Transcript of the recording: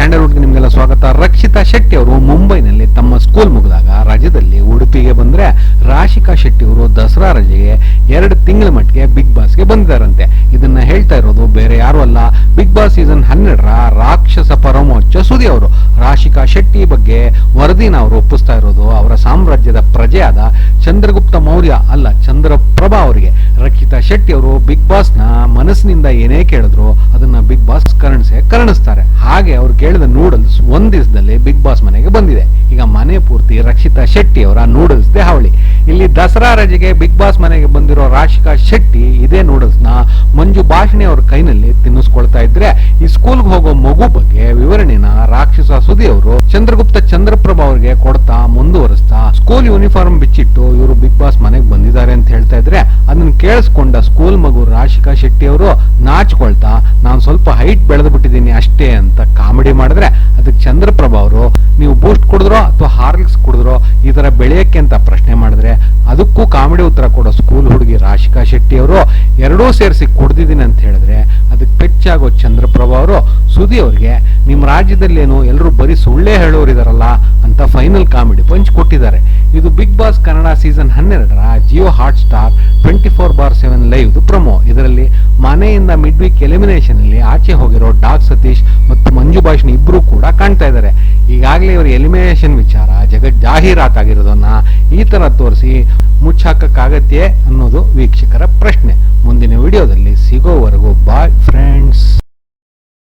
ಸ್ಯಾಂಡಲ್ವುಡ್ಗೆ ನಿಮಗೆಲ್ಲ ಸ್ವಾಗತ. ರಕ್ಷಿತಾ ಶೆಟ್ಟಿ ಅವರು ಮುಂಬೈನಲ್ಲಿ ತಮ್ಮ ಸ್ಕೂಲ್ ಮುಗಿದಾಗ ರಾಜ್ಯದಲ್ಲಿ ಉಡುಪಿಗೆ ಬಂದ್ರೆ ರಾಶಿಕಾ ಶೆಟ್ಟಿ ಅವರು ದಸರಾ ರಜೆಗೆ ಎರಡು ತಿಂಗಳ ಮಟ್ಟಿಗೆ ಬಿಗ್ ಬಾಸ್ಗೆ ಬಂದಿದ್ದಾರಂತೆ. ಇದನ್ನ ಹೇಳ್ತಾ ಇರೋದು ಬೇರೆ ಯಾರು ಅಲ್ಲ. ಬಿಗ್ ಬಾಸ್ ಸೀಸನ್ ಹನ್ನೆರಡರ ರಾಕ್ಷಸ ಪರಮೋಚ್ಚ ಸುದಿ ಅವರು. ರಾಶಿಕಾ ಶೆಟ್ಟಿ ಬಗ್ಗೆ ವರದಿನ ಅವರು ಒಪ್ಪಿಸ್ತಾ ಇರೋದು ಅವರ ಸಾಮ್ರಾಜ್ಯದ ಪ್ರಜೆಯಾದ ಚಂದ್ರಗುಪ್ತ ಮೌರ್ಯ ಅಲ್ಲ, ಚಂದ್ರಪ್ರಭಾ ಅವರಿಗೆ. ರಕ್ಷಿತಾ ಶೆಟ್ಟಿ ಅವರು ಬಿಗ್ ಬಾಸ್ನ ಮನಸ್ಸಿನಿಂದ ಏನೇ ಕೇಳಿದ್ರು ಅದನ್ನ ಬಿಗ್ ಬಾಸ್ ಕರ್ಣಿಸ್ತಾರೆ. ಹಾಗೆ ಅವ್ರು ಕೇಳಿದ ನೂಡಲ್ಸ್ ಒಂದ್ ದಿವಸದಲ್ಲಿ ಬಿಗ್ ಬಾಸ್ ಮನೆಗೆ ಬಂದಿದೆ. ಈಗ ಮನೆ ಪೂರ್ತಿ ರಕ್ಷಿತಾ ಶೆಟ್ಟಿ ಅವರ ನೂಡಲ್ಸ್ ದೇ ಹಾವಳಿ ಇಲ್ಲಿ ದಸರಾ ರಜೆಗೆ ಬಿಗ್ ಬಾಸ್ ಮನೆಗೆ ಬಂದಿರೋ ರಾಶಿಕಾ ಶೆಟ್ಟಿ ಇದೇ ನೂಡಲ್ಸ್ನ ಮಂಜು ಭಾಷಣಿ ಅವ್ರ ಕೈನಲ್ಲಿ ತಿನ್ನಿಸ್ಕೊಳ್ತಾ ಇದ್ರೆ, ಈ ಸ್ಕೂಲ್ಗೆ ಹೋಗೋ ಮಗು ಬಗ್ಗೆ ವಿವರಣೆನ ರಾಕ್ಷಸ ಸುದಿ ಅವರು ಚಂದ್ರಗುಪ್ತ ಚಂದ್ರಪ್ರಭಾ ಅವ್ರಿಗೆ ಕೊಡ್ತಾ ಮುಂದುವರಿಸ್ತಾ ಸ್ಕೂಲ್ ಯೂನಿಫಾರ್ಮ್ ಬಿಚ್ಚಿಟ್ಟು ಇವರು ಬಿಗ್ ಬಾಸ್ ಮನೆಗೆ ಬಂದಿದ್ದಾರೆ ಅಂತ ಹೇಳ್ತಾ ಇದ್ರೆ, ಅದನ್ನ ಕೇಳಿಸ್ಕೊಂಡ ಸ್ಕೂಲ್ ಮಗು ರಾಶಿಕಾ ಶೆಟ್ಟಿ ಅವರು ಹೈಟ್ ಬೆಳೆದು ಬಿಟ್ಟಿದ್ದೀನಿ ಅಷ್ಟೇ ಅಂತ ಕಾಮಿಡಿ ಮಾಡಿದ್ರೆ ಅದಕ್ಕೆ ಚಂದ್ರಪ್ರಭಾ ಅವರು, ನೀವು ಬೂಸ್ಟ್ ಕುಡಿದ್ರೋ ಅಥವಾ ಹಾರ್ಲಿಕ್ಸ್ ಕುಡಿದ್ರೋ ಈ ಥರ ಬೆಳೆಯೋಕ್ಕೆ ಅಂತ ಪ್ರಶ್ನೆ ಮಾಡಿದ್ರೆ ಅದಕ್ಕೂ ಕಾಮಿಡಿ ಉತ್ತರ ಕೊಡೋ ಸ್ಕೂಲ್ ಹುಡುಗಿ ರಾಶಿಕಾ ಶೆಟ್ಟಿ ಅವರು ಎರಡೂ ಸೇರಿಸಿ ಕುಡ್ದಿದ್ದೀನಿ ಅಂತ ಹೇಳಿದ್ರೆ ಅದಕ್ಕೆ ಪೆಚ್ಚಾಗೋ ಚಂದ್ರಪ್ರಭ ಅವರು ಸುದಿ ಅವ್ರಿಗೆ, ನಿಮ್ಮ ರಾಜ್ಯದಲ್ಲೇನು ಎಲ್ಲರೂ ಬರೀ ಸುಳ್ಳೇ ಹೇಳೋರು ಇದಾರಲ್ಲ ಅಂತ ಫೈನಲ್ ಕಾಮಿಡಿ ಪಂಚ್ ಕೊಟ್ಟಿದ್ದಾರೆ. ಇದು ಬಿಗ್ ಬಾಸ್ ಕನ್ನಡ ಸೀಸನ್ ಹನ್ನೆರಡರ Jio Hotstar twenty four bar seven live promo. ಇದರಲ್ಲಿ ಮನೆಯಿಂದ ಮಿಡ್ ವೀಕ್ ಎಲಿಮಿನೇಷನ್ ಅಲ್ಲಿ ಆಚೆ ಹೋಗಿರೋ ಡಾಕ್ ಸತೀಶ್ ಮತ್ತು ಮಂಜು ಭಾಷಣಿ ಇಬ್ರು ಕೂಡ ಕಾಣ್ತಾ ಇದ್ದಾರೆ. ಈಗಾಗಲೇ ಇವರು ಎಲಿಮಿನೇಷನ್ ವಿಚಾರ, ಜಗತ್ ಜಾಹೀರಾತಾಗಿರೋದನ್ನ ಈ ತರ ತೋರಿಸಿ ಮುಚ್ಚಾಕಕ್ಕಾಗತ್ತೆ ಅನ್ನೋದು ವೀಕ್ಷಕರ ಪ್ರಶ್ನೆ. ಮುಂದಿನ ವಿಡಿಯೋದಲ್ಲಿ ಸಿಗೋವರೆಗೂ ಬಾಯ್ ಫ್ರೆಂಡ್ಸ್